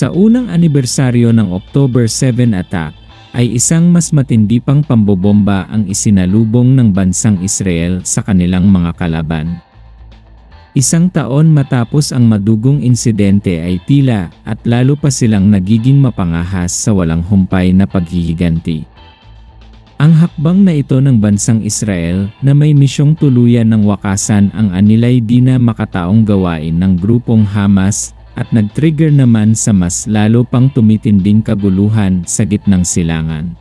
Sa unang anibersaryo ng October 7 attack, ay isang mas matindi pang pambobomba ang isinalubong ng bansang Israel sa kanilang mga kalaban. Isang taon matapos ang madugong insidente ay tila at lalo pa silang nagiging mapangahas sa walang humpay na paghihiganti. Ang hakbang na ito ng bansang Israel na may misyong tuluyan ng wakasan ang anilay di na makataong gawain ng grupong Hamas at nag-trigger naman sa mas lalo pang tumitinding kaguluhan sa gitnang silangan.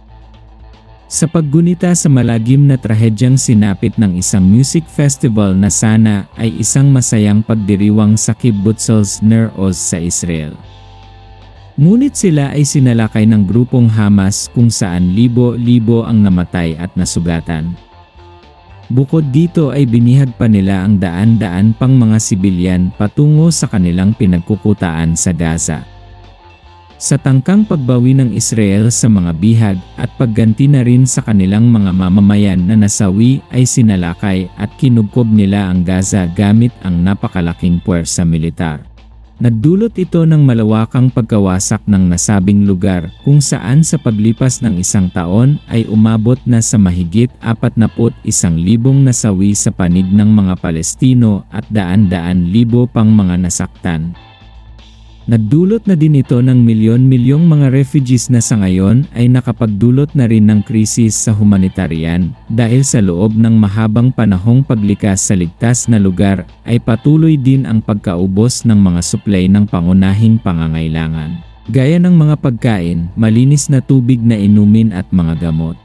Sa paggunita sa malagim na trahedyang sinapit ng isang music festival na sana ay isang masayang pagdiriwang sa Kibbutzels Ner Oz sa Israel. Ngunit sila ay sinalakay ng grupong Hamas kung saan libo-libo ang namatay at nasugatan. Bukod dito ay binihag pa nila ang daan-daan pang mga sibilyan patungo sa kanilang pinagkukutaan sa Gaza. Sa tangkang pagbawi ng Israel sa mga bihag at pagganti na rin sa kanilang mga mamamayan na nasawi ay sinalakay at kinubkob nila ang Gaza gamit ang napakalaking puwersa militar. Nagdulot ito ng malawakang pagkawasak ng nasabing lugar kung saan sa paglipas ng isang taon ay umabot na sa mahigit 41,000 nasawi sa panig ng mga Palestino at daan-daan libo pang mga nasaktan. Nagdulot na din ito ng milyon-milyong mga refugees na sa ngayon ay nakapagdulot na rin ng krisis sa humanitarian dahil sa loob ng mahabang panahong paglikas sa ligtas na lugar ay patuloy din ang pagkaubos ng mga supply ng pangunahing pangangailangan. Gaya ng mga pagkain, malinis na tubig na inumin at mga gamot.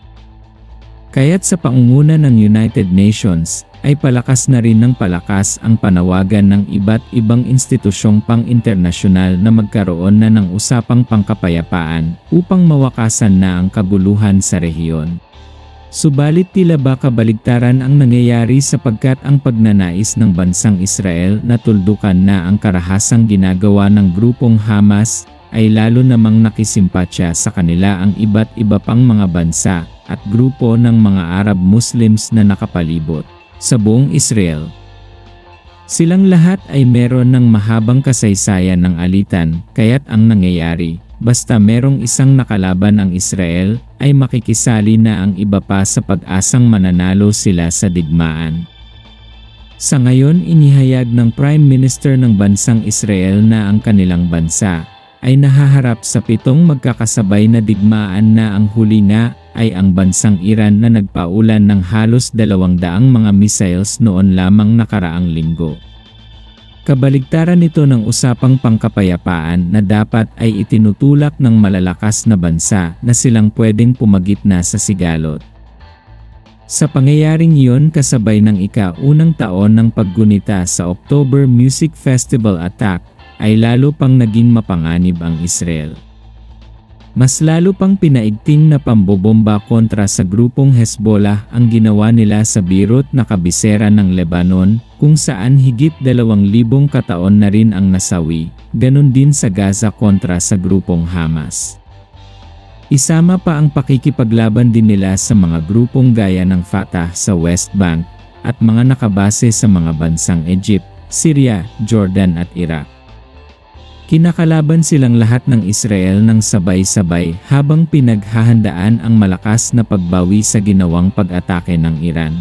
Kaya't sa pangunguna ng United Nations, ay palakas na rin ng palakas ang panawagan ng iba't ibang institusyong pang-internasyonal na magkaroon na ng usapang pangkapayapaan upang mawakasan na ang kaguluhan sa rehiyon. Subalit tila ba kabaligtaran ang nangyayari sapagkat ang pagnanais ng bansang Israel na tuldukan na ang karahasang ginagawa ng grupong Hamas ay lalo namang nakisimpatya sa kanila ang iba't iba pang mga bansa at grupo ng mga Arab Muslims na nakapalibot sa buong Israel. Silang lahat ay meron ng mahabang kasaysayan ng alitan, kaya't ang nangyayari, basta merong isang nakalaban ang Israel, ay makikisali na ang iba pa sa pag-asang mananalo sila sa digmaan. Sa ngayon inihayag ng Prime Minister ng bansang Israel na ang kanilang bansa ay nahaharap sa pitong magkakasabay na digmaan na ang huli nga ay ang bansang Iran na nagpaulan ng halos dalawang daang mga missiles noon lamang nakaraang linggo. Kabaligtaran ito ng usapang pangkapayapaan na dapat ay itinutulak ng malalakas na bansa na silang pwedeng pumagitna sa sigalot. Sa pangyayaring iyon kasabay ng ika-unang taon ng paggunita sa October Music Festival attack ay lalo pang naging mapanganib ang Israel. Mas lalo pang pinaigting na pambobomba kontra sa grupong Hezbollah ang ginawa nila sa Beirut na kabisera ng Lebanon kung saan higit dalawang libong kataon na rin ang nasawi, ganun din sa Gaza kontra sa grupong Hamas. Isama pa ang pakikipaglaban din nila sa mga grupong gaya ng Fatah sa West Bank at mga nakabase sa mga bansang Egypt, Syria, Jordan at Iraq. Kinakalaban silang lahat ng Israel ng sabay-sabay habang pinaghahandaan ang malakas na pagbawi sa ginawang pag-atake ng Iran.